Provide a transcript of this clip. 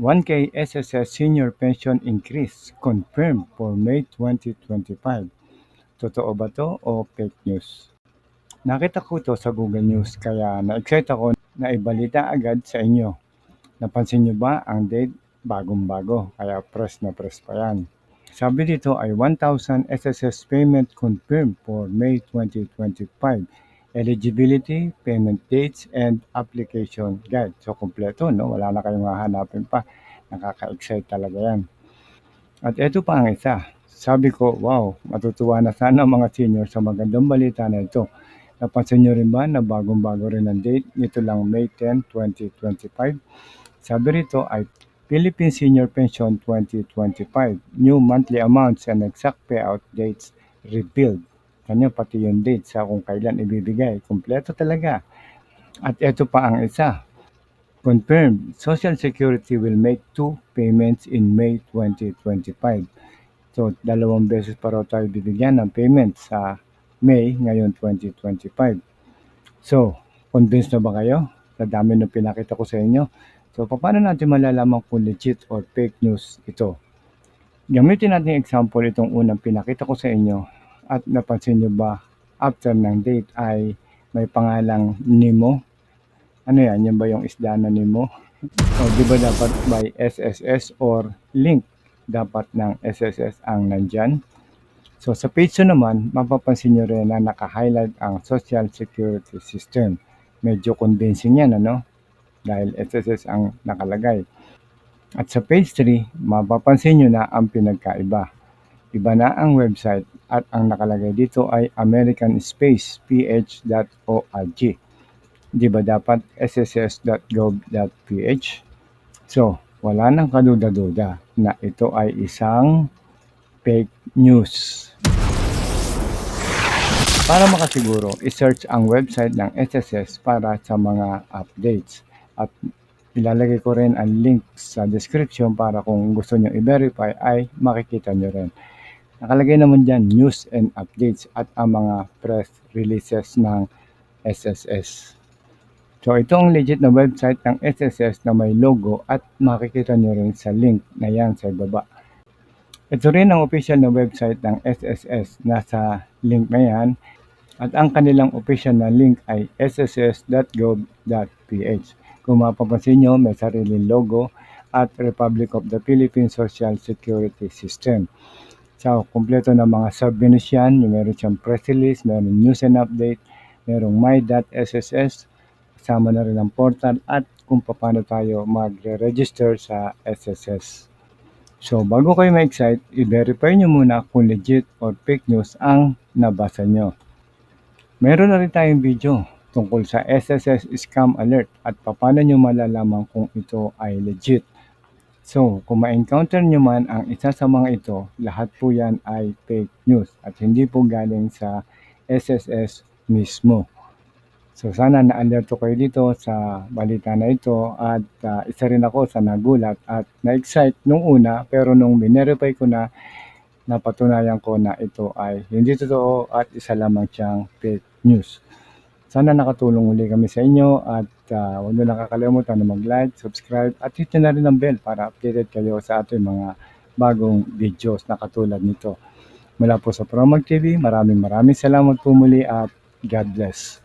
1K SSS Senior Pension Increase confirmed for May 2025. Totoo ba to o fake news? Nakita ko to sa Google News kaya na-excite ako na ibalita agad sa inyo. Napansin nyo ba ang date? Bagong-bago, kaya press na press pa yan. Sabi dito ay 1,000 SSS payment confirmed for May 2025 eligibility, payment dates, and application guide. So, kompleto, no? Wala na kayong hahanapin pa. Nakaka-excite talaga yan. At ito pa ang isa. Sabi ko, wow, matutuwa na sana mga senior sa magandang balita na ito. Napansin nyo rin ba na bagong-bago rin ang date? Nito lang May 10, 2025. Sabi rito ay Philippine Senior Pension 2025. New monthly amounts and exact payout dates revealed kanya pati yung date sa kung kailan ibibigay. Kompleto talaga. At ito pa ang isa. Confirmed, Social Security will make two payments in May 2025. So, dalawang beses pa raw tayo bibigyan ng payment sa May ngayon 2025. So, convinced na ba kayo? Sa dami ng pinakita ko sa inyo. So, paano natin malalaman kung legit or fake news ito? Gamitin natin example itong unang pinakita ko sa inyo at napansin nyo ba, after ng date ay may pangalang Nemo? Ano yan? Yan ba yung isda na Nemo? o di ba dapat by SSS or link dapat ng SSS ang nandyan? So sa page 2 naman, mapapansin nyo rin na naka-highlight ang Social Security System. Medyo convincing yan, ano? Dahil SSS ang nakalagay. At sa page 3, mapapansin nyo na ang pinagkaiba. Iba na ang website at ang nakalagay dito ay americanspaceph.org. Di ba dapat sss.gov.ph? So, wala nang kaduda-duda na ito ay isang fake news. Para makasiguro, isearch ang website ng SSS para sa mga updates. At ilalagay ko rin ang link sa description para kung gusto nyo i-verify ay makikita nyo rin. Nakalagay naman dyan, news and updates at ang mga press releases ng SSS. So ito ang legit na website ng SSS na may logo at makikita nyo rin sa link na yan sa baba. Ito rin ang official na website ng SSS. Nasa link na yan. At ang kanilang official na link ay sss.gov.ph. Kung mapapansin nyo, may sariling logo at Republic of the Philippines Social Security System. So, kumpleto ng mga sub-menus yan. Yung meron siyang press release, meron news and update, merong my.sss, kasama na rin ang portal at kung paano tayo magre-register sa SSS. So, bago kayo ma-excite, i-verify nyo muna kung legit or fake news ang nabasa nyo. Meron na rin tayong video tungkol sa SSS Scam Alert at paano nyo malalaman kung ito ay legit So, kung ma-encounter nyo man ang isa sa mga ito, lahat po yan ay fake news at hindi po galing sa SSS mismo. So, sana na-alerto kayo dito sa balita na ito at uh, isa rin ako sa nagulat at na-excite nung una pero nung minerify ko na napatunayan ko na ito ay hindi totoo at isa lamang siyang fake news. Sana nakatulong uli kami sa inyo at uh, huwag nyo nakakalimutan na mag-like, subscribe at hit na rin ang bell para updated kayo sa ating mga bagong videos na katulad nito. Mula po sa Promag TV, maraming maraming salamat po muli at God bless.